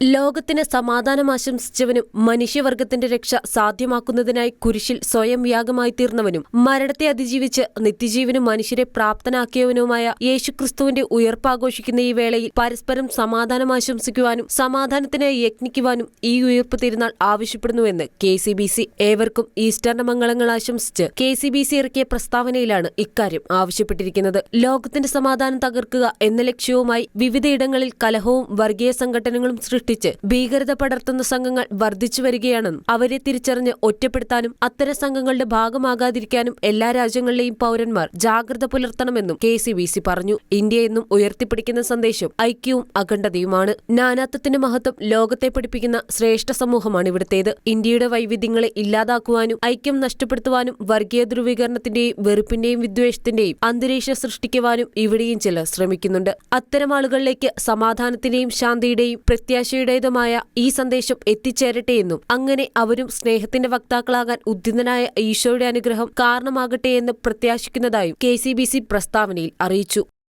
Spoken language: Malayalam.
ലോകത്തിന് സമാധാനം ആശംസിച്ചവനും മനുഷ്യവർഗത്തിന്റെ രക്ഷ സാധ്യമാക്കുന്നതിനായി കുരിശിൽ സ്വയം യാഗമായി തീർന്നവനും മരണത്തെ അതിജീവിച്ച് നിത്യജീവനും മനുഷ്യരെ പ്രാപ്തനാക്കിയവനുമായ യേശുക്രിസ്തുവിന്റെ ഉയർപ്പാഘോഷിക്കുന്ന ഈ വേളയിൽ പരസ്പരം സമാധാനം ആശംസിക്കുവാനും സമാധാനത്തിനായി യജ്ഞിക്കുവാനും ഈ ഉയർപ്പ് തിരുനാൾ ആവശ്യപ്പെടുന്നുവെന്ന് കെ സി ബി സി ഏവർക്കും ഈസ്റ്ററിന്റെ മംഗളങ്ങൾ ആശംസിച്ച് കെ സി ബി സി ഇറക്കിയ പ്രസ്താവനയിലാണ് ഇക്കാര്യം ആവശ്യപ്പെട്ടിരിക്കുന്നത്. ലോകത്തിന്റെ സമാധാനം തകർക്കുക എന്ന ലക്ഷ്യവുമായി വിവിധയിടങ്ങളിൽ കലഹവും വർഗീയ സംഘടനകളും സൃഷ്ടിച്ച് ഭീകരത പടർത്തുന്ന സംഘങ്ങൾ വർദ്ധിച്ചു വരികയാണെന്നും അവരെ തിരിച്ചറിഞ്ഞ് ഒറ്റപ്പെടുത്താനും അത്തരം സംഘങ്ങളുടെ ഭാഗമാകാതിരിക്കാനും എല്ലാ രാജ്യങ്ങളിലെയും പൗരന്മാർ ജാഗ്രത പുലർത്തണമെന്നും കെ സി ബി സി പറഞ്ഞു. ഇന്ത്യ എന്നും ഉയർത്തിപ്പിടിക്കുന്ന സന്ദേശം ഐക്യവും അഖണ്ഡതയുമാണ്. നാനാത്വത്തിന്റെ മഹത്വം ലോകത്തെ പഠിപ്പിക്കുന്ന ശ്രേഷ്ഠ സമൂഹമാണ് ഇവിടുത്തേത്. ഇന്ത്യയുടെ വൈവിധ്യങ്ങളെ ഇല്ലാതാക്കുവാനും ഐക്യം നഷ്ടപ്പെടുത്തുവാനും വർഗീയ ധ്രുവീകരണത്തിന്റെയും വെറുപ്പിന്റെയും വിദ്വേഷത്തിന്റെയും അന്തരീക്ഷം സൃഷ്ടിക്കുവാനും ഇവിടെയും ചിലർ ശ്രമിക്കുന്നുണ്ട്. അത്തരം ആളുകളിലേക്ക് സമാധാനത്തിന്റെയും ശാന്തിയുടെയും പ്രത്യാശയുടേതുമായ ഈ സന്ദേശം എത്തിച്ചേരട്ടെയെന്നും അങ്ങനെ അവരും സ്നേഹത്തിന്റെ വക്താക്കളാകാൻ ഉദ്ദിതനായ ഈശോയുടെ അനുഗ്രഹം കാരണമാകട്ടെയെന്ന് പ്രത്യാശിക്കുന്നതായും കെ പ്രസ്താവനയിൽ അറിയിച്ചു